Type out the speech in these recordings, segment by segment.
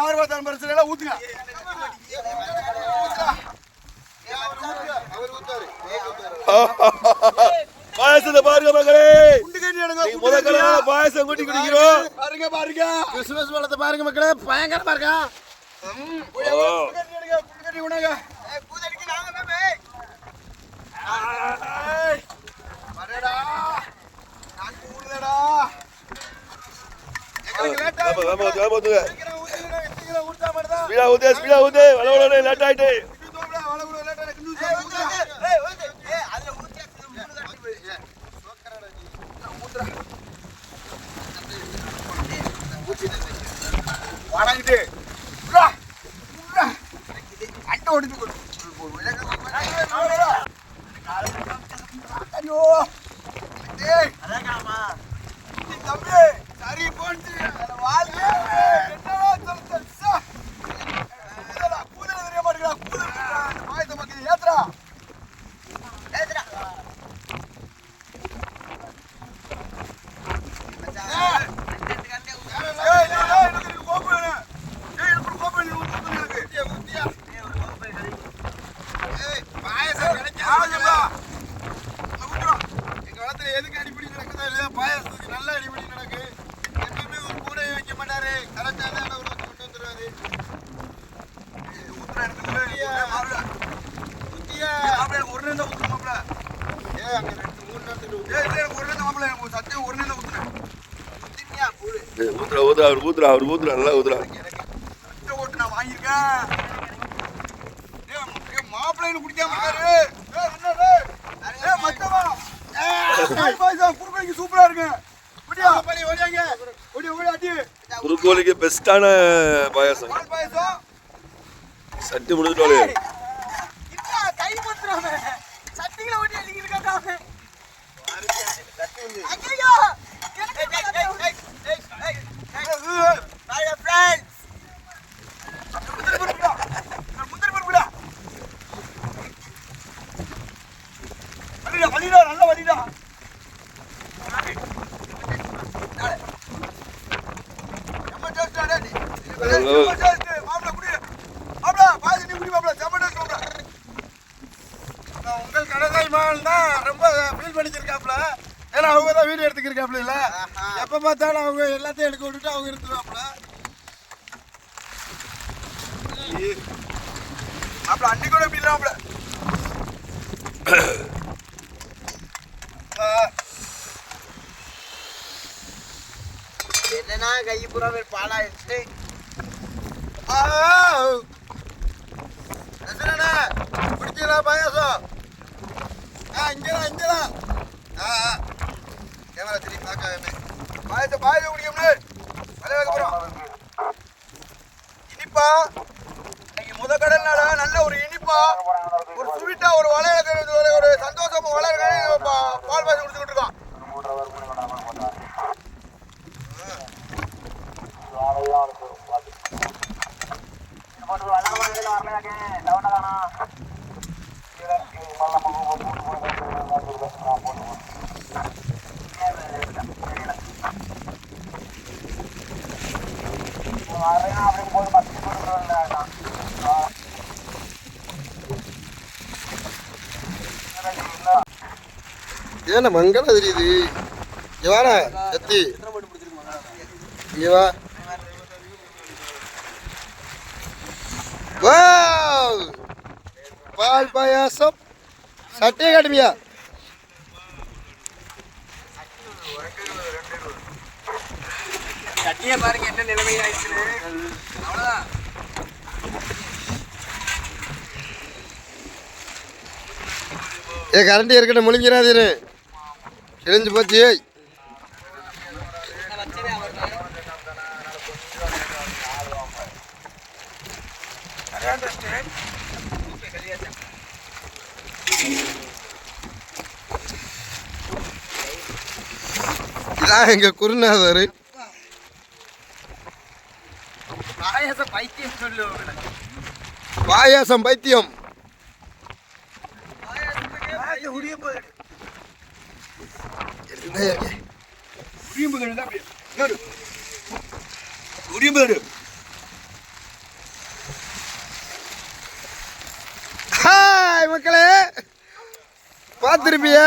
யார் பார்த்தாலும் பிரச்சனை இல்லை ஊத்துங்க. பாயசத்தை பாருங்க மகளே குண்டு கட்டி எடுங்க நீ முத கலரான பாயசம் கூட்டி குடிக்கிறோம். பாருங்க பாருங்க. கிறிஸ்துமஸ் பழத்தை பாருங்க மக்களே பயங்கரமா இருக்கா? ஓ. குண்டு ஸ்பீடா ஊத்து ஸ்பீடா ஊத்து. வள லேட் ஆயிட்டு கிண்டு தோப்புடா, வலை கூட late ஆகுது, கிண்டு தோப்பு ஊத்துடா. வாடாங்கிட்டு. விட்றா, விட்றா. அட்டை ஒடிச்சு கொடு. ஐயோ. டேய். தம்பி, சரி போச்சு. அதுல வாழ்க்கை. என்னடா சொல்றது? சா. இதெல்லாம் கூதல் தெரிய மாட்டேங்குதா? கூதல் தெரியல. அந்த பாயத்தை பக்கத்துல ஏத்துடா. ஏத்துடா. ஏய். ஏய், ஏய், ஏய், எனக்கு இதுக்கு கோப்பு வேணும். ஏய், எனக்கு ஒரு கோப்பு வேணும், ஒரு கோப்பு எனக்கு. ஏய், பாயாசம் கிடைக்காதுப்பா. அதை விட்டுரும். எங்க காலத்துல எதுக்கு அடிப்படை நடக்குதோ இல்லையா, பாயாசத்துக்கு நல்ல அடிப்படை நடக்கு. எப்பயுமே ஒரு கூடையை வைக்க மாட்டாரு. correct ஆ தான் ஒரு கொண்டு வந்துருவாரு. ஏய், எனக்கு ஒரு நேரம் தான் மாப்பிள. அங்க ரெண்டு, மூணு நேரத்துக்கு ஒரு நேரம் தான் எனக்கு சத்தியம் ஒரு நேரம் தான் ஊத்துறா ஊத்துறா அவர் ஊத்துறா அவர் ஊத்துறா நல்லா ஊத்துறா ஓட்டு நான் வாங்கியிருக்கேன். மாப்பிள்ளைன்னு குடிக்காம இருக்காரு. குறுக்கோலிக்கு சூப்பரா இருக்கு. குறுக்கோலிக்கு பெஸ்டான பாயாசம் பாயசம். சட்டி முடிஞ்சிட்டோலே கை பத்துறாம. சட்டிகளை ஓட்டி அள்ளிக்கிட்டு இருக்கான்டா அவன். ஐயையோ, எனக்கு இப்ப தான் முந்திரி பருப்புடா. முந்திரி பருப்புடா. வலிடா, வலிடா, நல்லா வலிடா. செம்ம taste ஆ டேய். செம்ம taste. மாப்பிளை குடி. மாப்பிளை, பாயசம் நீ குடி மாப்பிளை. செம்ம taste மாப்பிளை. நான் உங்கள் கடற்கரை மகன் தான் ரொம்ப ஃபீல் பண்ணிச்சிருக்காப்ல ஏன்னா அவங்க தான் வீடியோ எடுத்துக்கிருக்காப்ல இல்ல எப்ப பார்த்தாலும் அவங்க எல்லாத்தையும் எடுக்க விட்டுட்டு அவங்க எடுத்துருவாப்ல மாப்பிளை, அன்னைக்கு கூட இப்படி இல்ல மாப்பிளை. என்னன்னா கை புறா பாலாயிடுச்சு ரசனண்ணா குடிச்சீங்களா பாயாசம். இங்கடா இங்கடா ஆ கேமரா திரும்பி பார்க்காம பாயசம், பாயசம் குடிக்கணும் வலை வைக்க போறோம். இனிப்பா. இன்னைக்கு முத கடல்னால நல்ல ஒரு இனிப்பா. ஒரு சுவிட்டா ஒரு வலை ஒரு ஒரு சந்தோஷமா வளைய பால் பாயசம் குடிச்சுக்கிட்டு இருக்கோம். ஏன்னா மங்களம் தெரியுது? இவானா எத்தி இவா பால் பாயாசம். சட்டை அகாடமியா சட்டியை பாருங்க என்ன நிலைமை ஆயிடுச்சுன்னு. அவ்வளோதான் ஏ கரண்டி இருக்கட்டும் முழிஞ்சிடாதீரு கிழிஞ்சு போச்சு ஏய். இதான் எங்க குருநாதர். பாயாச பைத்தியம் சொல்லு. பாயாசம் பைத்தியம். பாயாசத்துக்கே உரியும் புதன் தான் அப்படியே. இன்னொரு. உரியும் புதன். ஹாய் மக்களே. பார்த்துருப்பிய?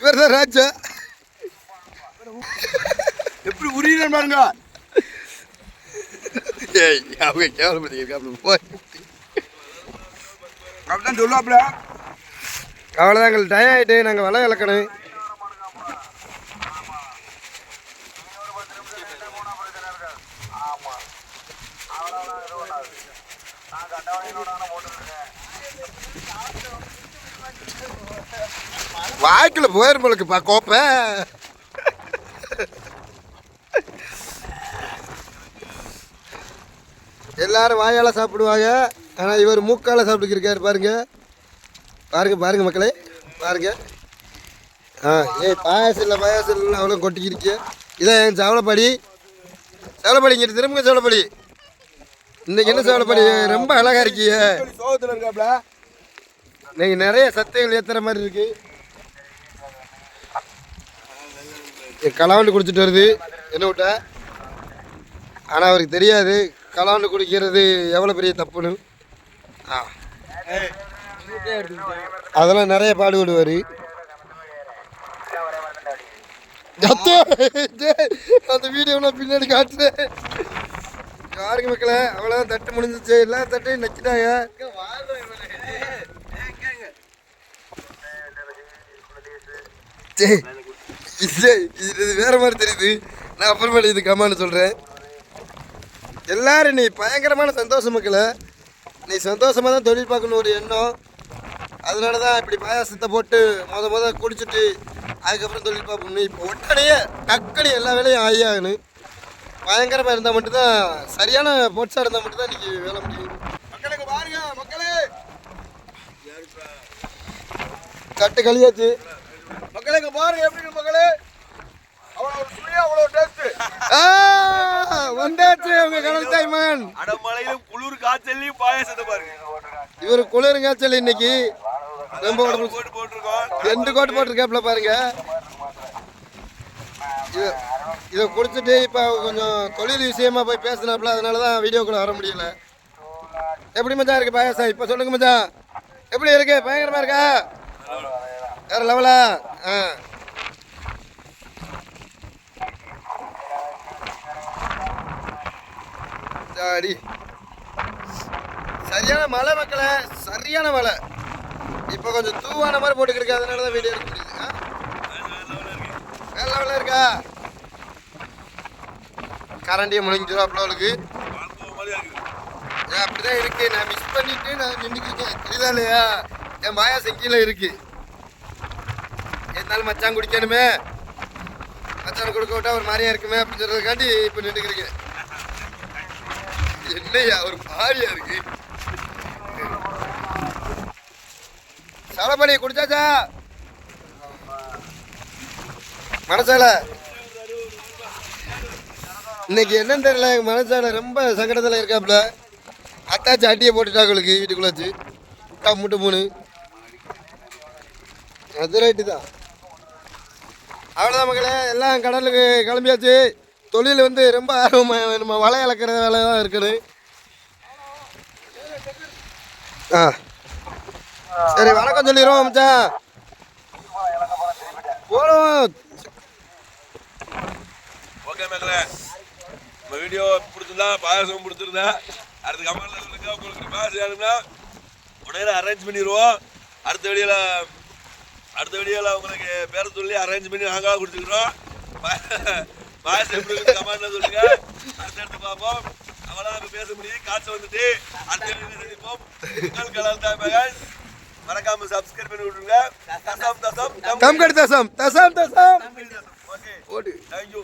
இவர் தான் ராஜா. எப்படி உரியணும் பாருங்க. அவங்க கேவலப்படுத்திருக்காப்ல போய் அப்படிதான் சொல்லுவாப்ல அவ்வளோதான் எங்களுக்கு டயம் ஆகிட்டு நாங்கள் வலை இழக்கணும். வாய்க்குள்ள போயிருப்பளுக்குப்பா கோப்பை. எல்லாரும் வாயால் சாப்பிடுவாங்க. ஆனால் இவர் மூக்கால சாப்பிட்டுக்கிருக்காரு. பாருங்க. பாருங்க பாருங்க மக்களே. பாருங்க. ஆ ஏய் பாயாசம் இல்லை பாயாசம் இல்லை அவ்வளோ கொட்டிக்கிருக்கு. இதான் என் சவளப்படி சவளப்படி இங்கிட்டு திரும்ப சவளப்படி இன்னைக்கு என்ன சவளப்படி ரொம்ப அழகா இருக்கீங்க. சோகத்தில் இருக்காப்ல இன்னைக்கு நிறைய சத்தைகள் ஏற்றுற மாதிரி இருக்கு. கலாவண்டு குடிச்சிட்டு வருது. என்ன விட்டா ஆனால் அவருக்கு தெரியாது. கலாண்டு குடிக்கிறது எவ்வளோ பெரிய தப்புன்னு? ஆ. அதெல்லாம் நிறைய பாடுபடுவார். அந்த வீடியோலாம் பின்னாடி காட்டுறேன். யாருக்கு மக்களே அவ்வளோதான் தட்டு முடிஞ்சிச்சு. எல்லா தட்டையும் நக்கிட்டாங்க. இது இது வேற மாதிரி தெரியுது. நான் அப்புறமேல இது கமான்னு சொல்கிறேன் எல்லாரும் நீ பயங்கரமான சந்தோஷம் மக்கள். நீ சந்தோஷமாக தான் தொழில் பார்க்கணும் ஒரு எண்ணம். அதனால தான் இப்படி பாயாசத்தை போட்டு மொதல் மொதல் குடிச்சிட்டு அதுக்கப்புறம் தொழில் பார்ப்போம். நீ இப்போ உடனே டக்குனு எல்லா வேலையும் ஆகியாகணும் பயங்கரமாக இருந்தால் மட்டும்தான் சரியான போட்ஸாக இருந்தால் மட்டும்தான் இன்றைக்கி வேலை முடியும். மக்களுக்கு பாருங்க மக்களே. கட்டு கழியாச்சு மக்களுக்கு பாருங்க எப்படி மக்களே அவ்வளோ சுவையா அவ்வளோ டேஸ்ட் ஆ, வந்தாச்சு உங்க கடல் தாய்மான் அடமலையிலும் குளிர் காய்ச்சல்லையும் பாயாசத்தை பாருங்க. இவர் குளிர் காய்ச்சல் இன்னைக்கு. ரொம்ப ரெண்டு கோட்டு போட்டிருக்காப்புல பாருங்க. இது இதை குடிச்சிட்டு இப்போ கொஞ்சம் தொழில் விஷயமா போய் பேசினாப்புல அதனால தான் வீடியோக்குள்ள வர முடியல. எப்படி மச்சான் இருக்கு பாயாசம்? இப்போ சொல்லுங்க மச்சான். எப்படி இருக்கு? பயங்கரமா இருக்கா? வேற லெவலா ஆ. அடி. சரியான மழை மக்களை சரியான மழை இப்போ கொஞ்சம் தூவான மாதிரி போட்டுக்கிருக்கு அதனால தான் வீடியோ எடுக்க முடியுது ஆ? வேற லெவலில் இருக்கா? கரண்டியை முடிஞ்சிடும் அப்ளோலுக்கு ஏன் அப்படிதான் இருக்கு. நான் மிஸ் பண்ணிட்டு நான் நின்றுக்கிருக்கேன் தெரியுதா இல்லையா? என் மாயா கீழே இருக்கு. இருந்தாலும் மச்சான் குடிக்கணுமே. மச்சான் கொடுக்க விட்டா ஒரு மாதிரியா இருக்குமே அப்படின்னு சொல்றதுக்காண்டி இப்போ நின்றுக்கிருக்கேன் என்னையா ஒரு மாதிரியா இருக்கு? சவளப்படி குடிச்சாச்சா? மனசால? இன்னைக்கு என்னன்னு தெரியல மனசால ரொம்ப சங்கடத்தில் இருக்காப்புல. அத்தாச்சி அட்டியை போட்டுட்டா உங்களுக்கு வீட்டுக்குள்ள வச்சு. முட்டா முட்டு மூணு. அது ரைட்டு தான். அவ்வளோதான் மக்களே எல்லாம் கடலுக்கு கிளம்பியாச்சு. தொழில் வந்து ரொம்ப ஆர்வமாக நம்ம வலை இழக்கிற வேலை தான் இருக்குது. ஆ. சரி வணக்கம் சொல்லிடுவோம் மச்சான். போடுவோம் ஓகே மேலே நம்ம வீடியோ பிடிச்சிருந்தா பாயசம் பிடிச்சிருந்தா அடுத்த கமெண்ட்ல சொல்லுங்க. உங்களுக்கு பாயசம் வேணும்னா உடனே அரேஞ்ச் பண்ணிடுவோம். அடுத்த வீடியோல அடுத்த வீடியோல உங்களுக்கு பேரை சொல்லி அரேஞ்ச் பண்ணி நாங்களாக கொடுத்துக்கிறோம். பாயாசம் எப்படி இருக்கு? கமெண்ட்ல சொல்லுங்க. அடுத்தடுத்து பார்ப்போம். அவளாக பேச முடியும் காய்ச்சல் வந்துட்டு அடுத்த சந்திப்போம். உங்கள் கலால் தான் மகன். மறக்காம சப்ஸ்கிரைப் பண்ணி விட்டுருங்க. தசம் தசம் கடி தசம். தசம் தசம். ஓகே. ஓடு. தேங்க்யூ